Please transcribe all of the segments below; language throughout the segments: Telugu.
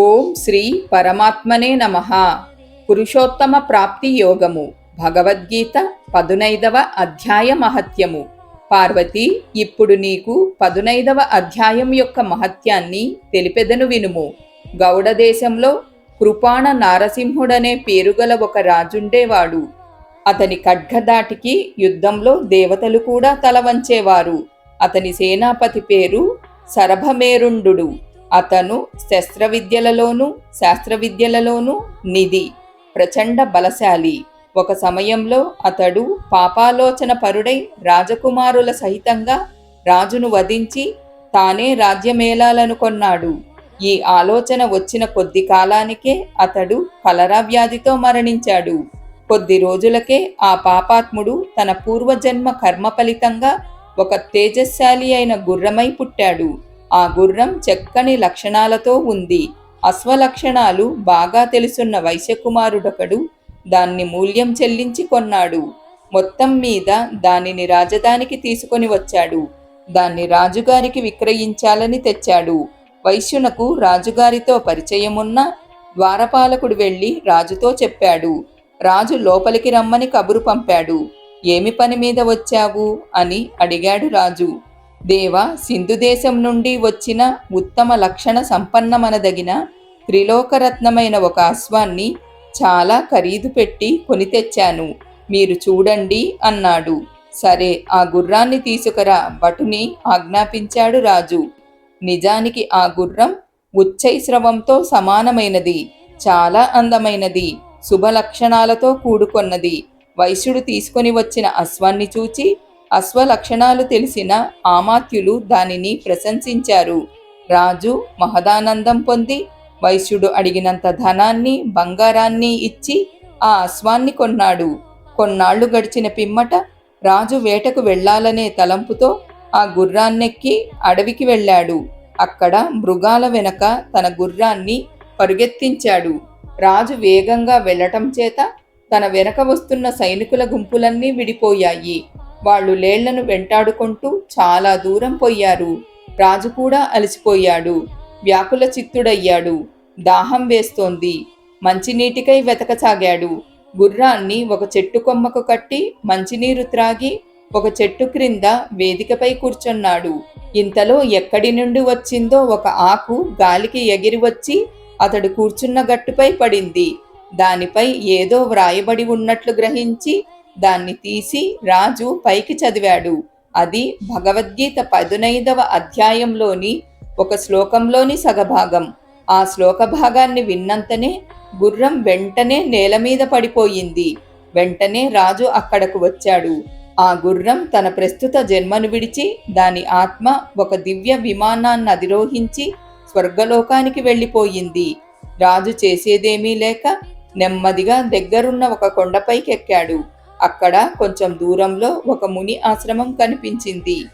ఓం శ్రీ పరమాత్మనే నమ. పురుషోత్తమ ప్రాప్తి యోగము. భగవద్గీత పదునైదవ అధ్యాయ మహత్యము. పార్వతి ఇప్పుడు నీకు పదునైదవ అధ్యాయం యొక్క మహత్యాన్ని తెలిపెదను వినుము. గౌడ దేశంలో కృపాణ నారసింహుడనే పేరుగల ఒక రాజుండేవాడు. అతని ఖడ్గదాటికి యుద్ధంలో దేవతలు కూడా తల వంచేవారు అతని సేనాపతి పేరు సరభమేరుండు అతను శస్త్ర విద్యలలోనూ శాస్త్ర విద్యలలోనూ నిధి ప్రచండ బలశాలి. ఒక సమయంలో అతడు పాపాలోచన పరుడై రాజకుమారుల సహితంగా రాజును వధించి తానే రాజ్యమేలాలనుకొన్నాడు ఈ ఆలోచన వచ్చిన కొద్ది కాలానికే అతడు కలరా వ్యాధితో మరణించాడు. కొద్ది రోజులకే ఆ పాపాత్ముడు తన పూర్వజన్మ కర్మ ఫలితంగా ఒక తేజశాలి అయిన గుర్రమై పుట్టాడు. ఆ గుర్రం చక్కని లక్షణాలతో ఉంది. అశ్వలక్షణాలు బాగా తెలుసున్న వైశ్యకుమారుడొకడు దాన్ని మూల్యం చెల్లించి కొన్నాడు. మొత్తం మీద దానిని రాజధానికి తీసుకొని వచ్చాడు. దాన్ని రాజుగారికి విక్రయించాలని తెచ్చాడు. వైశ్యునకు రాజుగారితో పరిచయమున్న ద్వారపాలకుడు వెళ్ళి రాజుతో చెప్పాడు. రాజు లోపలికి రమ్మని కబురు పంపాడు. ఏమి పని మీద వచ్చావు? అని అడిగాడు రాజు. దేవ సింధు దేశం నుండి వచ్చిన ఉత్తమ లక్షణ సంపన్నమనదగిన త్రిలోకరత్నమైన ఒక అశ్వాన్ని చాలా ఖరీదు పెట్టి కొని తెచ్చాను. మీరు చూడండి అన్నాడు. సరే ఆ గుర్రాన్ని తీసుకురా భటుని ఆజ్ఞాపించాడు రాజు. నిజానికి ఆ గుర్రం ఉచ్చైశ్రవంతో సమానమైనది చాలా అందమైనది శుభలక్షణాలతో కూడుకొన్నది. వైశ్యుడు తీసుకొని వచ్చిన అశ్వాన్ని చూచి అశ్వలక్షణాలు తెలిసిన ఆమాత్యులు దానిని ప్రశంసించారు. రాజు మహదానందం పొంది వైశ్యుడు అడిగినంత ధనాన్ని బంగారాన్ని ఇచ్చి ఆ అశ్వాన్ని కొన్నాడు. కొన్నాళ్ళు గడిచిన పిమ్మట రాజు వేటకు వెళ్ళాలనే తలంపుతో ఆ గుర్రాన్నెక్కి అడవికి వెళ్ళాడు. అక్కడ మృగాల వెనక తన గుర్రాన్ని పరుగెత్తించాడు. రాజు వేగంగా వెళ్ళటం చేత తన వెనక వస్తున్న సైనికుల గుంపులన్నీ విడిపోయాయి. వాళ్ళు లేళ్ళను వెంటాడుకుంటూ చాలా దూరం పోయారు. రాజు కూడా అలసిపోయాడు. వ్యాకుల చిత్తుడయ్యాడు. దాహం వేస్తోంది. మంచినీటికై వెతకసాగాడు. గుర్రాన్ని ఒక చెట్టు కొమ్మకు కట్టి మంచినీరు త్రాగి ఒక చెట్టు క్రింద వేదికపై కూర్చున్నాడు. ఇంతలో ఎక్కడి నుండి వచ్చిందో ఒక ఆకు గాలికి ఎగిరి వచ్చి అతడు కూర్చున్న గట్టుపై పడింది. దానిపై ఏదో వ్రాయబడి ఉన్నట్లు గ్రహించి దాన్ని తీసి రాజు పైకి చదివాడు. అది భగవద్గీత పదునైదవ అధ్యాయంలోని ఒక శ్లోకంలోని సగభాగం. ఆ శ్లోక భాగాన్ని విన్నంతనే గుర్రం వెంటనే నేల మీద పడిపోయింది. వెంటనే రాజు అక్కడకు వచ్చాడు. ఆ గుర్రం తన ప్రస్తుత జన్మను విడిచి దాని ఆత్మ ఒక దివ్య విమానాన్ని అధిరోహించి స్వర్గలోకానికి వెళ్ళిపోయింది. రాజు చేసేదేమీ లేక నెమ్మదిగా దగ్గరున్న ఒక కొండపైకి ఎక్కాడు అక్కడ కొంచెం దూరంలో ఒక ముని ఆశ్రమం కనిపించింది.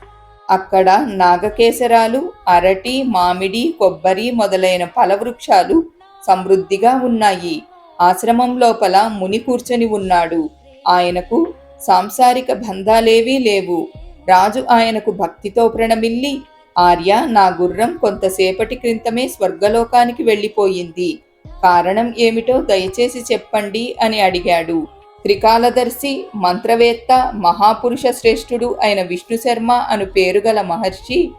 అక్కడ నాగకేసరాలు అరటి మామిడి కొబ్బరి మొదలైన ఫలవృక్షాలు సమృద్ధిగా ఉన్నాయి. ఆశ్రమం లోపల ముని కూర్చొని ఉన్నాడు. ఆయనకు సాంసారిక బంధాలేవీ లేవు. రాజు ఆయనకు భక్తితో ప్రణమిల్లి ఆర్య నా గుర్రం కొంతసేపటి క్రితమే స్వర్గలోకానికి వెళ్ళిపోయింది. కారణం ఏమిటో దయచేసి చెప్పండి అని అడిగాడు. త్రికాలదర్శి మంత్రవేత్త మహాపురుష శ్రేష్ఠుడు అయిన విష్ణు శర్మ అను పేరుగల మహర్షి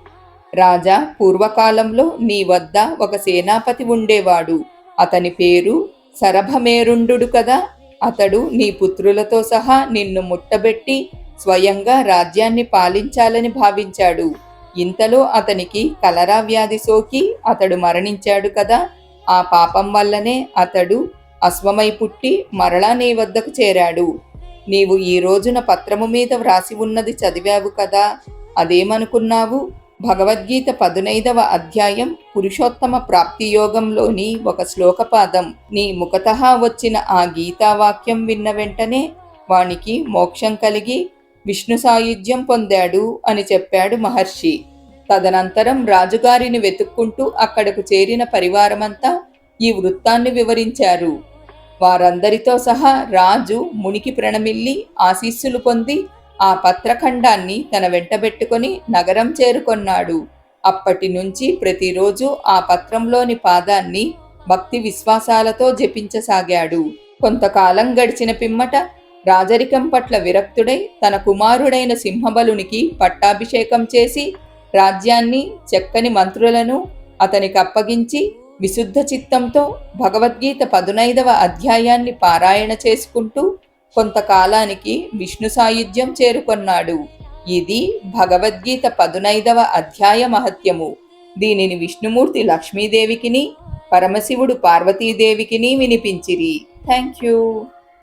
రాజా పూర్వకాలంలో నీ వద్ద ఒక సేనాపతి ఉండేవాడు. అతని పేరు సరభమేరుండు కదా. అతడు నీ పుత్రులతో సహా నిన్ను ముట్టబెట్టి స్వయంగా రాజ్యాన్ని పాలించాలని భావించాడు. ఇంతలో అతనికి కలరా వ్యాధి సోకి అతడు మరణించాడు కదా. ఆ పాపం వల్లనే అతడు అశ్వమై పుట్టి మరలా నీ వద్దకు చేరాడు. నీవు ఈ రోజున పత్రము మీద వ్రాసి ఉన్నది చదివావు కదా అదేమనుకున్నావు? భగవద్గీత పదునైదవ అధ్యాయం పురుషోత్తమ ప్రాప్తి యోగంలోని ఒక శ్లోకపాదం. నీ ముఖత వచ్చిన ఆ గీతావాక్యం విన్న వెంటనే వానికి మోక్షం కలిగి విష్ణు సాయుధ్యం పొందాడు అని చెప్పాడు మహర్షి. తదనంతరం రాజుగారిని వెతుక్కుంటూ అక్కడకు చేరిన పరివారమంతా ఈ వృత్తాన్ని వివరించారు. వారందరితో సహా రాజు మునికి ప్రణమిల్లి ఆశీస్సులు పొంది ఆ పత్రఖండాన్ని తన వెంటబెట్టుకొని నగరం చేరుకొన్నాడు. అప్పటి నుంచి ప్రతిరోజు ఆ పత్రంలోని పాదాన్ని భక్తి విశ్వాసాలతో జపించసాగాడు. కొంతకాలం గడిచిన పిమ్మట రాజరికం పట్ల విరక్తుడై తన కుమారుడైన సింహబలునికి పట్టాభిషేకం చేసి రాజ్యాన్ని చక్కని మంత్రులను అతనికి అప్పగించి విశుద్ధ చిత్తంతో భగవద్గీత పదునైదవ అధ్యాయాన్ని పారాయణ చేసుకుంటూ కొంతకాలానికి విష్ణు సాయుధ్యం చేరుకొన్నాడు. ఇది భగవద్గీత పదునైదవ అధ్యాయ మహత్యము. దీనిని విష్ణుమూర్తి లక్ష్మీదేవికిని పరమశివుడు పార్వతీదేవికిని వినిపించిరి. Thank you